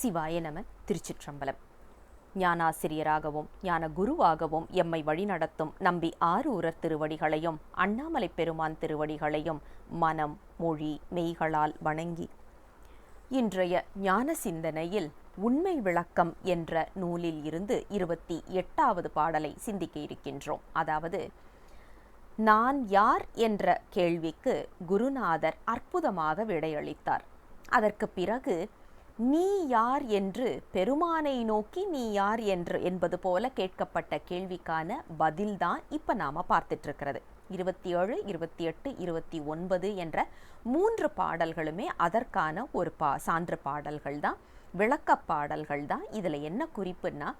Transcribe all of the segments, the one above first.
சிவாய நம திருச்சிற்றம்பலம். ஞானாசிரியராகவும் ஞான குருவாகவும் எம்மை வழிநடத்தும் நம்பி ஆரூரர் திருவடிகளையும் அண்ணாமலை பெருமான் திருவடிகளையும் மனம் மொழி மெய்களால் வணங்கி. இன்றைய ஞான சிந்தனையில் உண்மை விளக்கம் என்ற நூலில் இருந்து இருபத்தி எட்டாவது பாடலை சிந்திக்க இருக்கின்றோம். அதாவது நான் யார் என்ற கேள்விக்கு குருநாதர் அற்புதமாக விடையளித்தார். அதற்கு பிறகு நீ யார் என்று பெருமானை நோக்கி நீ யார் என்று என்பது போல கேட்கப்பட்ட கேள்விக்கான பதில்தான் இப்போ நாம் பார்த்துட்டு இருக்கிறது இருபத்தி ஏழு இருபத்தி எட்டு இருபத்தி ஒன்பது என்ற மூன்று பாடல்களுமே அதற்கான ஒரு பா சான்று பாடல்கள் தான் விளக்க பாடல்கள் தான் இதில் என்ன குறிப்புன்னா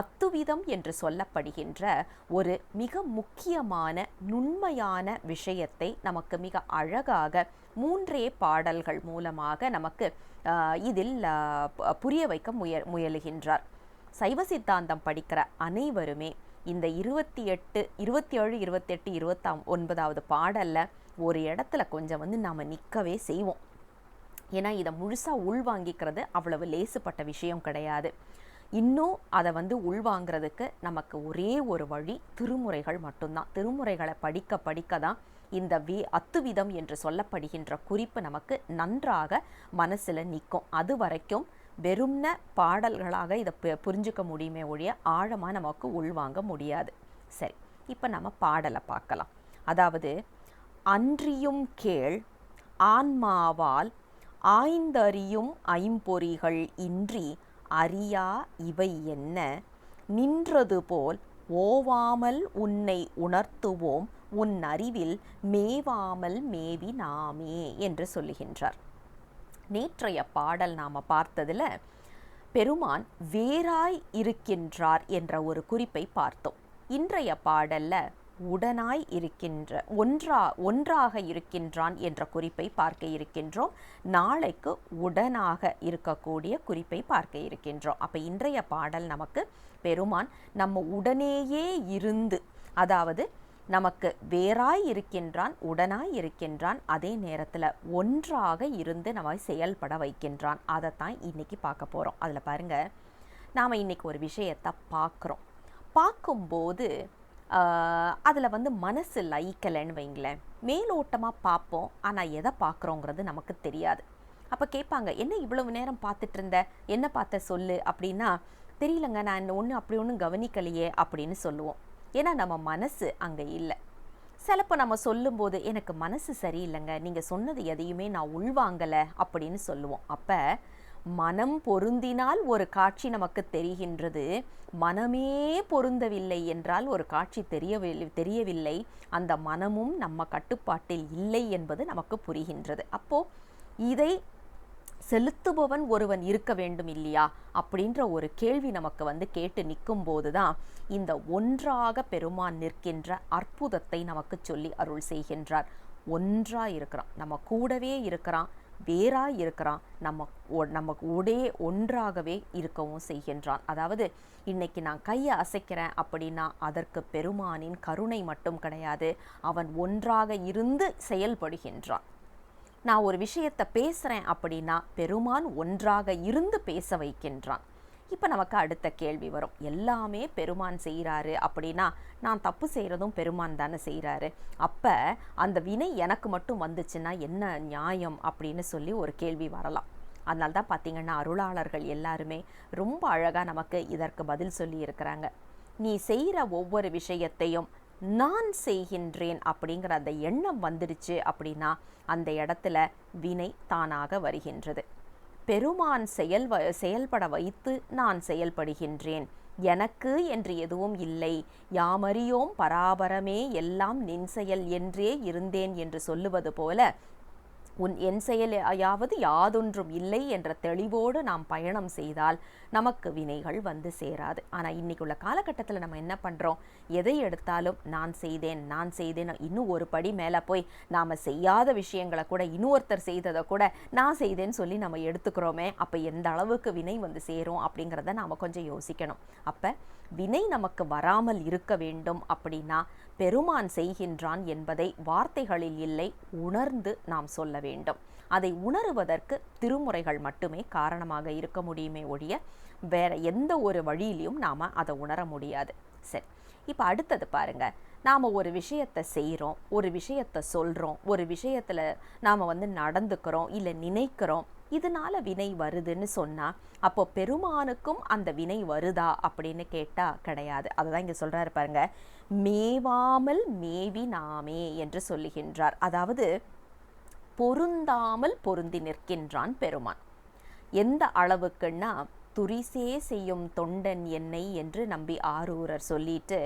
அத்துவிதம் என்று சொல்லப்படுகின்ற ஒரு மிக முக்கியமான நுண்மையான விஷயத்தை நமக்கு மிக அழகாக மூன்றே பாடல்கள் மூலமாக நமக்கு இதில் புரிய வைக்க முய முயலுகின்றார். சைவ சித்தாந்தம் படிக்கிற அனைவருமே இந்த இருபத்தி எட்டு இருபத்தி ஏழு இருபத்தெட்டு இருபத்தாம் ஒன்பதாவது பாடலில் ஒரு இடத்துல கொஞ்சம் வந்து நாம் நிற்கவே செய்வோம். ஏன்னா இதை முழுசாக உள்வாங்கிக்கிறது அவ்வளவு லேசுப்பட்ட விஷயம் கிடையாது. இன்னும் அதை வந்து உள்வாங்கிறதுக்கு நமக்கு ஒரே ஒரு வழி திருமுறைகள் மட்டும்தான். திருமுறைகளை படிக்க படிக்க தான் இந்த வே அத்துவிதம் என்று சொல்லப்படுகின்ற குறிப்பு நமக்கு நன்றாக மனசில் நிற்கும் அது வரைக்கும் வெறும்ன பாடல்களாக இதை புரிஞ்சுக்க முடியுமே ஒழிய ஆழமாக நமக்கு உள்வாங்க முடியாது. சரி இப்போ நம்ம பாடலை பார்க்கலாம். அதாவது அன்றியும் கேள் ஆன்மாவால் ஆய்ந்தறியும் ஐம்பொறிகள் இன்றி அறியா இவை என்ன? நின்றது போல் ஓவாமல் உன்னை உணர்த்துவோம். உன் அறிவில் மேவாமல் மேவி நாமே என்று சொல்லுகின்றார். நேற்றைய பாடல் நாம் பார்த்ததுல பெருமான் வேறாய் இருக்கின்றார் என்ற ஒரு குறிப்பை பார்த்தோம். இன்றைய பாடலில் உடனாய் இருக்கின்ற ஒன்றா ஒன்றாக இருக்கின்றான் என்ற குறிப்பை பார்க்க இருக்கின்றோம். நாளைக்கு உடனாக இருக்கக்கூடிய குறிப்பை பார்க்க இருக்கின்றோம். அப்போ இன்றைய பாடல் நமக்கு பெருமான் நம்ம உடனேயே இருந்து அதாவது நமக்கு வேறாய் இருக்கின்றான் உடனாய் இருக்கின்றான் அதே நேரத்தில் ஒன்றாக இருந்து நம்ம செயல்பட வைக்கின்றான். அதைத்தான் இன்னைக்கு பார்க்க போகிறோம் அதில் பாருங்கள் நாம் இன்னைக்கு ஒரு விஷயத்தை பார்க்குறோம். பார்க்கும்போது அதில் வந்து மனசு லைக்கலைன்னு வைங்களேன். மேலோட்டமாக பார்ப்போம். ஆனால் எதை பார்க்குறோங்கிறது நமக்கு தெரியாது. அப்போ கேட்பாங்க என்ன இவ்வளவு நேரம் பார்த்துட்டு இருந்த? என்ன பார்த்த சொல்லு? அப்படின்னா தெரியலங்க நான் ஒன்று அப்படி ஒன்றும் கவனிக்கலையே அப்படின்னு சொல்லுவோம். ஏன்னா நம்ம மனசு அங்கே இல்லை. சிலப்போ நம்ம சொல்லும்போது எனக்கு மனசு சரியில்லைங்க. நீங்கள் சொன்னது எதையுமே நான் உள்வாங்கலை அப்படின்னு சொல்லுவோம். அப்போ மனம் பொருந்தினால் ஒரு காட்சி நமக்கு தெரிகின்றது. மனமே பொருந்தவில்லை என்றால் ஒரு காட்சி தெரியவில்லை தெரியவில்லை. அந்த மனமும் நம்ம கட்டுப்பாட்டில் இல்லை என்பது நமக்கு புரிகின்றது. அப்போ இதை செலுத்துபவன் ஒருவன் இருக்க வேண்டும் இல்லையா? அப்படின்ற ஒரு கேள்வி நமக்கு வந்து கேட்டு நிற்கும் போதுதான் இந்த ஒன்றாக பெருமான் நிற்கின்ற அற்புதத்தை நமக்கு சொல்லி அருள் செய்கின்றார். ஒன்றா இருக்கிறான். நம்ம கூடவே இருக்கிறான். வேறாக இருக்கிறான் நம்ம ஒ- நமக்கு உடே ஒன்றாகவே இருக்கவும் செய்கின்றான். அதாவது இன்னைக்கு நான் கையை அசைக்கிறேன் அப்படின்னா அதற்கு பெருமானின் கருணை மட்டும் கிடையாது. அவன் ஒன்றாக இருந்து செயல்படுகின்றான். நான் ஒரு விஷயத்தை பேசுகிறேன் அப்படின்னா பெருமான் ஒன்றாக இருந்து பேச வைக்கின்றான். இப்போ நமக்கு அடுத்த கேள்வி வரும். எல்லாமே பெருமான் செய்கிறாரு அப்படின்னா நான் தப்பு செய்கிறதும் பெருமான் தானே செய்கிறாரு அப்போ அந்த வினை எனக்கு மட்டும் வந்துச்சுன்னா என்ன நியாயம் அப்படின்னு சொல்லி ஒரு கேள்வி வரலாம். அதனால தான் பார்த்தீங்கன்னா அருளாளர்கள் எல்லாருமே ரொம்ப அழகாக நமக்கு இதற்கு பதில் சொல்லி இருக்கிறாங்க. நீ செய்கிற ஒவ்வொரு விஷயத்தையும் நான் செய்கின்றேன் அப்படிங்கிற அந்த எண்ணம் வந்துடுச்சு அப்படின்னா அந்த இடத்துல வினை தானாக வருகின்றது. பெருமான் செயல் வ- செயல்பட வைத்து நான் செயல்படுகின்றேன். எனக்கு என்று எதுவும் இல்லை. யாமறியோம் பராபரமே எல்லாம் நின் செயல் என்றே இருந்தேன் என்று சொல்லுவது போல உன் என் செயலையாவது யாதொன்றும் இல்லை என்ற தெளிவோடு நாம் பயணம் செய்தால் நமக்கு வினைகள் வந்து சேராது. ஆனால் இன்னைக்கு உள்ள காலகட்டத்தில் நம்ம என்ன பண்ணுறோம் எதை எடுத்தாலும் நான் செய்தேன் நான் செய்தேன் இன்னும் ஒரு படி மேலே போய் நாம் செய்யாத விஷயங்களை கூட இன்னொருத்தர் செய்ததை கூட நான் செய்தேன்னு சொல்லி நம்ம எடுத்துக்கிறோமே அப்போ எந்த அளவுக்கு வினை வந்து சேரும் அப்படிங்கிறத நாம் கொஞ்சம் யோசிக்கணும். அப்போ வினை நமக்கு வராமல் இருக்க வேண்டும் அப்படின்னா பெருமான் செய்கின்றான் என்பதை வார்த்தைகளில் இல்லை உணர்ந்து நாம் சொல்ல வேண்டும். அதை உணருவதற்கு திருமுறைகள் மட்டுமே காரணமாக இருக்க முடியுமே ஒழிய வேற எந்த ஒரு வழியிலையும் நாம் அதை உணர முடியாது. சரி இப்போ அடுத்தது பாருங்க. நாம் ஒரு விஷயத்தை செய்கிறோம் ஒரு விஷயத்தை சொல்கிறோம் ஒரு விஷயத்தில் நாம் வந்து நடந்துக்கிறோம் இல்லை நினைக்கிறோம் இதனால வினை வருதுன்னு சொன்னால் அப்போ பெருமானுக்கும் அந்த வினை வருதா அப்படின்னு கேட்டால் கிடையாது. அதுதான் இங்கே சொல்கிறாரு பாருங்க. மேவாமல் மேவி நாமே என்று சொல்லுகின்றார். அதாவது பொருந்தாமல் பொருந்தி நிற்கின்றான் பெருமான். எந்த அளவுக்குன்னா துரிசே செய்யும் தொண்டன் என்னை என்று நம்பி ஆரூரர் சொல்லிட்டு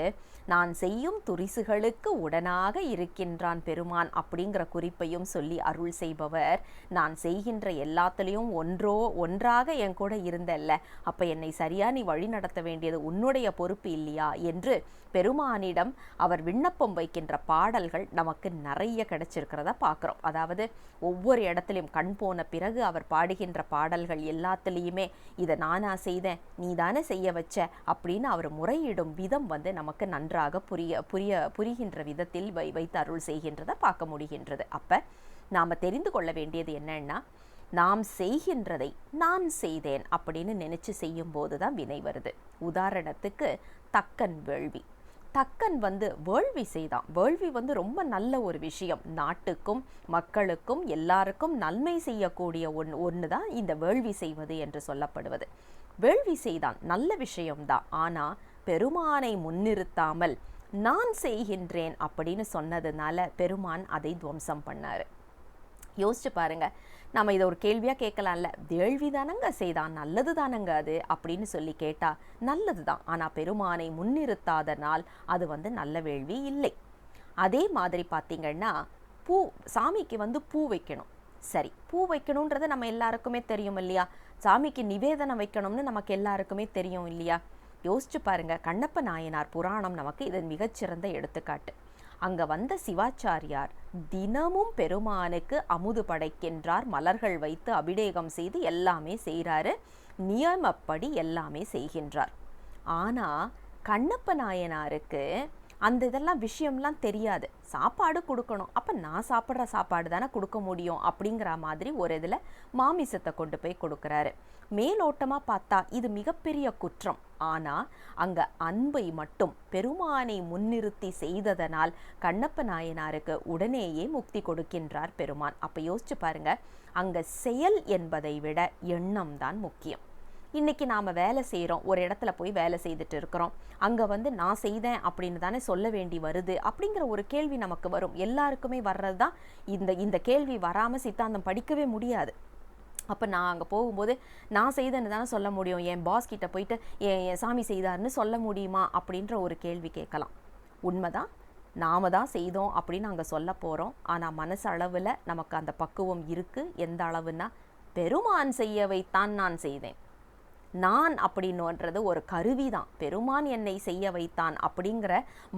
நான் செய்யும் துரிசுகளுக்கு உடனாக இருக்கின்றான் பெருமான் அப்படிங்கிற குறிப்பையும் சொல்லி அருள் செய்பவர். நான் செய்கின்ற எல்லாத்துலேயும் ஒன்றோ ஒன்றாக என் கூட இருந்தல்ல. அப்போ என்னை சரியா நீ வழி நடத்த வேண்டியது உன்னுடைய பொறுப்பு இல்லையா? என்று பெருமானிடம் அவர் விண்ணப்பம் வைக்கின்ற பாடல்கள் நமக்கு நிறைய கிடைச்சிருக்கிறத பார்க்குறோம் அதாவது ஒவ்வொரு இடத்துலையும் கண் போன பிறகு அவர் பாடுகின்ற பாடல்கள் எல்லாத்துலேயுமே இதை நான் செய்தேன் நீ தானே செய்ய வச்ச அப்படின்னு அவர் முறையிடும் விதம் வந்து நமக்கு நன்றாக புரிய புரிய புரிகின்ற விதத்தில் வை வைத்து அருள் செய்கின்றதை பார்க்க முடிகின்றது. அப்போ நாம் தெரிந்து கொள்ள வேண்டியது என்னன்னா நாம் செய்கின்றதை நான் செய்தேன் அப்படின்னு நினைச்சு செய்யும்போது தான் வினை வருது. உதாரணத்துக்கு தக்கன் வேள்வி. தக்கன் வந்து வேள்வி செய்தான். வேள்வி வந்து ரொம்ப நல்ல ஒரு விஷயம். நாட்டுக்கும் மக்களுக்கும் எல்லாருக்கும் நன்மை செய்யக்கூடிய ஒன் ஒன்று தான் இந்த வேள்வி செய்வது என்று சொல்லப்படுவது. வேள்வி செய்தான். நல்ல விஷயம்தான். ஆனால் பெருமானை முன்னிறுத்தாமல் நான் செய்கின்றேன் அப்படின்னு சொன்னதுனால பெருமான் அதை துவம்சம் பண்ணாரு. யோசிச்சு பாருங்க. நம்ம இதை ஒரு கேள்வியாக கேட்கலாம்ல. வேள்வி தானங்க செய்தான் நல்லது தானங்க அது அப்படின்னு சொல்லி கேட்டால் நல்லது தான். ஆனால் பெருமானை முன்னிறுத்தாதனால் அது வந்து நல்ல வேள்வி இல்லை. அதே மாதிரி பார்த்திங்கன்னா பூ சாமிக்கு வந்து பூ வைக்கணும். சரி பூ வைக்கணுன்றது நம்ம எல்லாருக்குமே தெரியும் இல்லையா? சாமிக்கு நிவேதனம் வைக்கணும்னு நமக்கு எல்லாருக்குமே தெரியும் இல்லையா? யோசிச்சு பாருங்க கண்ணப்ப நாயனார் புராணம் நமக்கு இதன் மிகச்சிறந்த எடுத்துக்காட்டு. அங்க வந்த சிவாச்சாரியார் தினமும் பெருமானுக்கு அமுது படைக்கின்றார் மலர்கள் வைத்து அபிடேகம் செய்து எல்லாமே செய்கிறாரு நியமப்படி எல்லாமே செய்கின்றார். ஆனா கண்ணப்ப நாயனாருக்கு அந்த இதெல்லாம் விஷயம்லாம் தெரியாது. சாப்பாடு கொடுக்கணும். அப்போ நான் சாப்பிட்ற சாப்பாடு தானே கொடுக்க முடியும் அப்படிங்கிற மாதிரி ஒரு இதில் மாமிசத்தை கொண்டு போய் கொடுக்குறாரு. மேலோட்டமாக பார்த்தா இது மிகப்பெரிய குற்றம். ஆனால் அங்கே அன்பை மட்டும் பெருமானை முன்னிறுத்தி செய்ததனால் கண்ணப்ப நாயனாருக்கு உடனேயே முக்தி கொடுக்கின்றார் பெருமான். அப்போ யோசிச்சு பாருங்க அங்கே செயல் என்பதை விட எண்ணம் தான் முக்கியம். இன்றைக்கி நாம் வேலை செய்கிறோம் ஒரு இடத்துல போய் வேலை செய்துட்டு இருக்கிறோம். அங்கே வந்து நான் செய்தேன் அப்படின்னு தானே சொல்ல வேண்டி வருது? அப்படிங்கிற ஒரு கேள்வி நமக்கு வரும். எல்லாருக்குமே வர்றது தான் இந்த இந்த கேள்வி வராமல் சித்தாந்தம் படிக்கவே முடியாது. அப்போ நான் அங்கே போகும்போது நான் செய்தேன்னு தானே சொல்ல முடியும். என் பாஸ் கிட்ட போயிட்டு என் என் சாமி செய்தாருன்னு சொல்ல முடியுமா? அப்படின்ற ஒரு கேள்வி கேட்கலாம். உண்மைதான். நாம தான் செய்தோம் அப்படின்னு அங்கே சொல்ல போகிறோம் ஆனால் மனசு அளவில் நமக்கு அந்த பக்குவம் இருக்குது எந்த அளவுன்னா பெருமான் செய்ய வைத்தான் நான் செய்தேன். நான் அப்படின்னுன்றது ஒரு கருவி தான் பெருமான் என்னை செய்ய வைத்தான் அப்படிங்கிற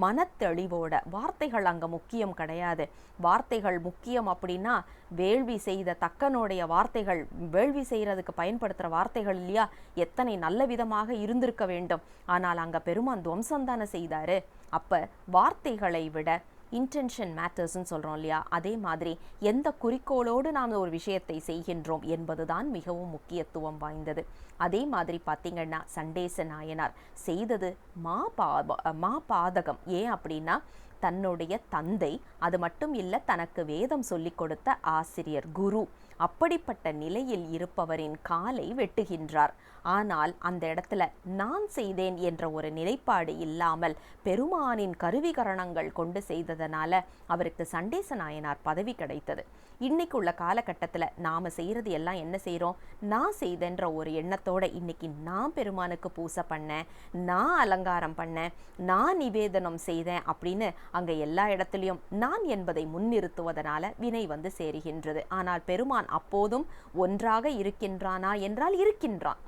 மனத்தெளிவோட வார்த்தைகள் அங்கே முக்கியம் கிடையாது. வார்த்தைகள் முக்கியம் அப்படின்னா வேள்வி செய்த தக்கனுடைய வார்த்தைகள் வேள்வி செய்கிறதுக்கு பயன்படுத்துகிற வார்த்தைகள் இல்லையா? எத்தனை நல்ல விதமாக இருந்திருக்க வேண்டும். ஆனால் அங்கே பெருமான் துவம்சம் தானே செய்தாரு. அப்போ வார்த்தைகளை விட இன்டென்ஷன் மேட்டர்ஸ்ன்னு சொல்கிறோம் இல்லையா? அதே மாதிரி எந்த குறிக்கோளோடு நாம் ஒரு விஷயத்தை செய்கின்றோம் என்பதுதான் மிகவும் முக்கியத்துவம் வாய்ந்தது. அதே மாதிரி பார்த்தீங்கன்னா சண்டேச நாயனார் செய்தது மா பாப மா பாதகம். ஏன் அப்படின்னா தன்னுடைய தந்தை அது மட்டும் இல்லை தனக்கு வேதம் சொல்லிக் கொடுத்த ஆசிரியர் குரு. அப்படிப்பட்ட நிலையில் இருப்பவரின் காலை வெட்டுகின்றார். ஆனால் அந்த இடத்துல நான் செய்தேன் என்ற ஒரு நிலைப்பாடு இல்லாமல் பெருமானின் கருவிகரணங்கள் கொண்டு செய்ததனால அவருக்கு சண்டேச நாயனார் பதவி கிடைத்தது. இன்னைக்கு உள்ள காலகட்டத்தில் நாம் செய்கிறது எல்லாம் என்ன செய்கிறோம் நான் செய்தன்ற ஒரு எண்ணத்தோட இன்னைக்கு நான் பெருமானுக்கு பூசை பண்ணேன் நான் அலங்காரம் பண்ணேன் நான் நிவேதனம் செய்தேன் அப்படின்னு அங்கே எல்லா இடத்துலையும் நான் என்பதை முன்னிறுத்துவதனால வினை வந்து சேருகின்றது. ஆனால் பெருமான் அப்போதும் ஒன்றாக இருக்கின்றானா என்றால் இருக்கின்றான்.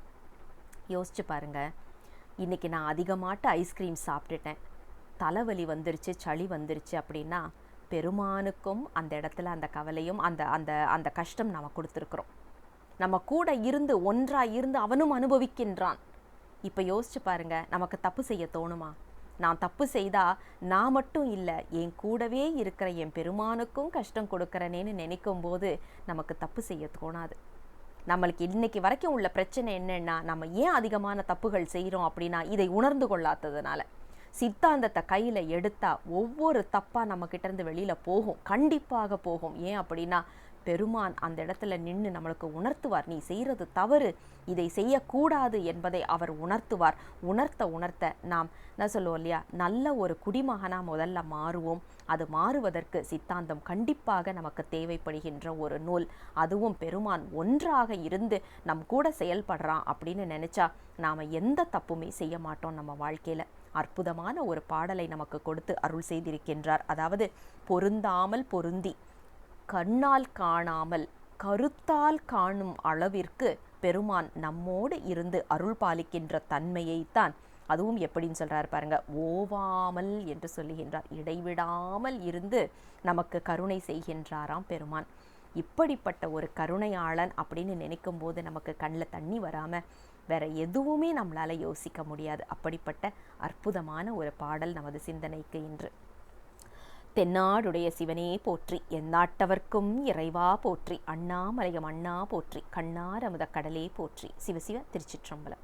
யோசிச்சு பாருங்க. இன்னைக்கு நான் அதிகமாட்டு ஐஸ்கிரீம் சாப்பிட்டுட்டேன். தலைவலி வந்துருச்சு சளி வந்துருச்சு அப்படின்னா பெருமானுக்கும் அந்த இடத்துல அந்த கவலையும் அந்த அந்த அந்த கஷ்டம் நம்ம கொடுத்துருக்குறோம். நம்ம கூட இருந்து ஒன்றாக இருந்து அவனும் அனுபவிக்கின்றான். இப்போ யோசிச்சு பாருங்க நமக்கு தப்பு செய்ய தோணுமா? நான் தப்பு செய்தால் நான் மட்டும் இல்லை என் கூடவே இருக்கிற என் பெருமானுக்கும் கஷ்டம் கொடுக்குறனேன்னு நினைக்கும் போது நமக்கு தப்பு செய்ய தோணாது. நம்மளுக்கு இன்னைக்கு வரைக்கும் உள்ள பிரச்சனை என்னென்னா நம்ம ஏன் அதிகமான தப்புகள் செய்கிறோம் அப்படின்னா இதை உணர்ந்து கொள்ளாததுனால. சித்தாந்தத்தை கையில் எடுத்தால் ஒவ்வொரு தப்பாக நம்மக்கிட்டேருந்து இருந்து வெளியில் போகும். கண்டிப்பாக போகும். ஏன் அப்படின்னா பெருமான் அந்த இடத்துல நின்று நம்மளுக்கு உணர்த்துவார். நீ செய்கிறது தவறு இதை செய்யக்கூடாது என்பதை அவர் உணர்த்துவார். உணர்த்த உணர்த்த நாம் என்ன சொல்லுவோம் இல்லையா நல்ல ஒரு குடிமகனாக முதல்ல மாறுவோம். அது மாறுவதற்கு சித்தாந்தம் கண்டிப்பாக நமக்கு தேவைப்படுகின்ற ஒரு நூல். அதுவும் பெருமான் ஒன்றாக இருந்து நம் கூட செயல்படுறான் அப்படின்னு நினச்சா நாம் எந்த தப்புமே செய்ய மாட்டோம் நம்ம வாழ்க்கையில். அற்புதமான ஒரு பாடலை நமக்கு கொடுத்து அருள் செய்திருக்கின்றார். அதாவது பொருந்தாமல் பொருந்தி கண்ணால் காணாமல் கருத்தால் காணும் அளவிற்கு பெருமான் நம்மோடு இருந்து அருள் பாலிக்கின்ற தன்மையைத்தான் அதுவும் எப்படின்னு சொல்கிறார் பாருங்க ஓவாமல் என்று சொல்லுகின்றார். இடைவிடாமல் இருந்து நமக்கு கருணை செய்கின்றாராம் பெருமான். இப்படிப்பட்ட ஒரு கருணையாளன் அப்படின்னு நினைக்கும் போது நமக்கு கண்ணில் தண்ணி வராமல் வேற எதுவுமே நம்மளால யோசிக்க முடியாது. அப்படிப்பட்ட அற்புதமான ஒரு பாடல் நமது சிந்தனைக்கு இன்று. தென்னாடுடைய சிவனே போற்றி எந்நாட்டவர்க்கும் இறைவா போற்றி அண்ணாமலையம் அண்ணா போற்றி கண்ணாரமுத கடலே போற்றி. சிவசிவ திருச்சிற்றம்பலம்.